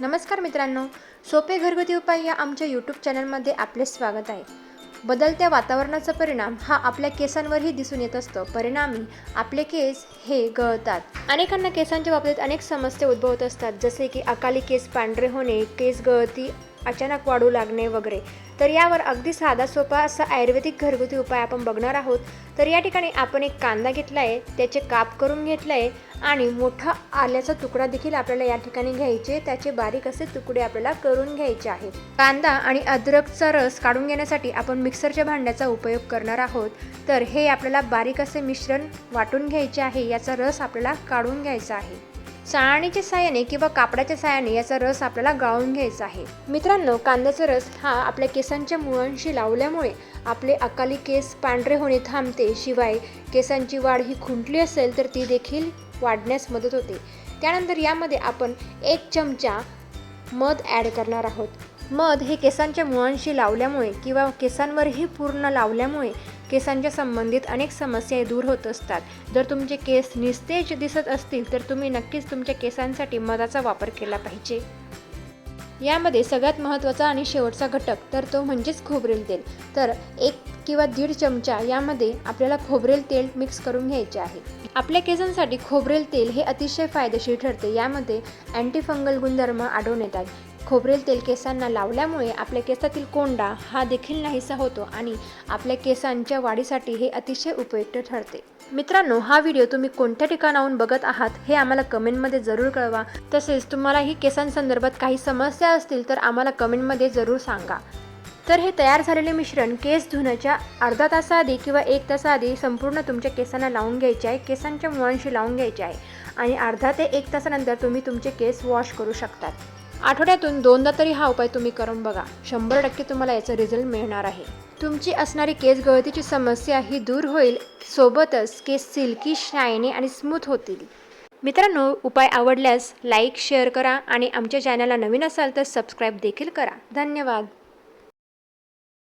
नमस्कार मित्रांनो सोपे घरगुती उपाय या आमच्या यूट्यूब चॅनलमध्ये आपले स्वागत आहे. बदलत्या वातावरणाचा परिणाम हा आपल्या केसांवरही दिसून येत असतो. परिणामी आपले केस हे गळतात. अनेकांना केसांच्या बाबतीत अनेक समस्या उद्भवत असतात. जसे की अकाली केस पांढरे होणे केस गळती अचानक वाढू लागणे वगैरे. तर यावर अगदी साधा सोपा असा आयुर्वेदिक घरगुती उपाय आपण बघणार आहोत. तर या ठिकाणी आपण एक कांदा घेतला आहे त्याचे काप करून घेतला आहे आणि मोठा आल्याचा तुकडा देखील आपल्याला या ठिकाणी घ्यायचे त्याचे बारीक असे तुकडे आपल्याला करून घ्यायचे आहेत. कांदा आणि अद्रकचा रस काढून घेण्यासाठी आपण मिक्सरच्या भांड्याचा उपयोग करणार आहोत. तर हे आपल्याला बारीक असे मिश्रण वाटून घ्यायचे आहे. याचा रस आपल्याला काढून घ्यायचा आहे. चाळणीच्या साहाय्याने किंवा कापडाच्या साहाय्याने याचा रस आपल्याला गाळून घ्यायचा आहे. मित्रांनो कांद्याचा रस हा आपल्या केसांच्या मुळांशी लावल्यामुळे आपले अकाली केस पांढरे होणे थांबते. शिवाय केसांची वाढ ही खुंटली असेल तर ती देखील वाढण्यास मदत होते. त्यानंतर यामध्ये आपण एक चमचा मध ॲड करणार आहोत. मध हे केसांच्या मुळांशी लावल्यामुळे किंवा केसांवरही पूर्ण लावल्यामुळे केसांच्या संबंधित अनेक समस्या दूर होत असतात. जर तुमचे केस निस्तेज दिसत असतील तर तुम्ही नक्कीच तुमच्या केसांसाठी मधाचा वापर केला पाहिजे. यामध्ये सगळ्यात महत्त्वाचा आणि शेवटचा घटक तर तो म्हणजेच खोबरेल तेल. तर एक किंवा दीड चमचा यामध्ये आपल्याला खोबरेल तेल मिक्स करून घ्यायचे आहे. आपल्या केसांसाठी खोबरेल तेल हे अतिशय फायदेशीर ठरते. यामध्ये अँटीफंगल गुणधर्म आढळून येतात. खोबरेल तेल केसांना लावल्यामुळे आपल्या केसातील कोंडा हा देखील नाहीसा होतो आणि आपल्या केसांच्या वाढीसाठी हे अतिशय उपयुक्त ठरते. मित्रांनो हा व्हिडिओ तुम्ही कोणत्या ठिकाणाहून बघत आहात हे आम्हाला कमेंटमध्ये जरूर कळवा. तसेच तुम्हालाही केसांसंदर्भात काही समस्या असतील तर आम्हाला कमेंटमध्ये जरूर सांगा. तर हे तयार झालेले मिश्रण केस धुण्याच्या अर्धा तासाआधी किंवा एक तासाआधी संपूर्ण तुमच्या केसांना लावून घ्यायचे आहे केसांच्या मुळांशी लावून घ्यायचे आहे आणि अर्धा ते एक तासानंतर तुम्ही तुमचे केस वॉश करू शकतात. आठवड्यातून दोनदा तरी हा उपाय तुम्ही करून बघा. शंभर टक्के तुम्हाला याचा रिझल्ट मिळणार आहे. तुमची असणारी केस गळतीची समस्या ही दूर होईल. सोबतच केस सिल्की शायनी आणि स्मूथ होतील. मित्रांनो उपाय आवडल्यास लाईक शेअर करा आणि आमच्या चॅनलला नवीन असाल तर सबस्क्राईब देखील करा. धन्यवाद.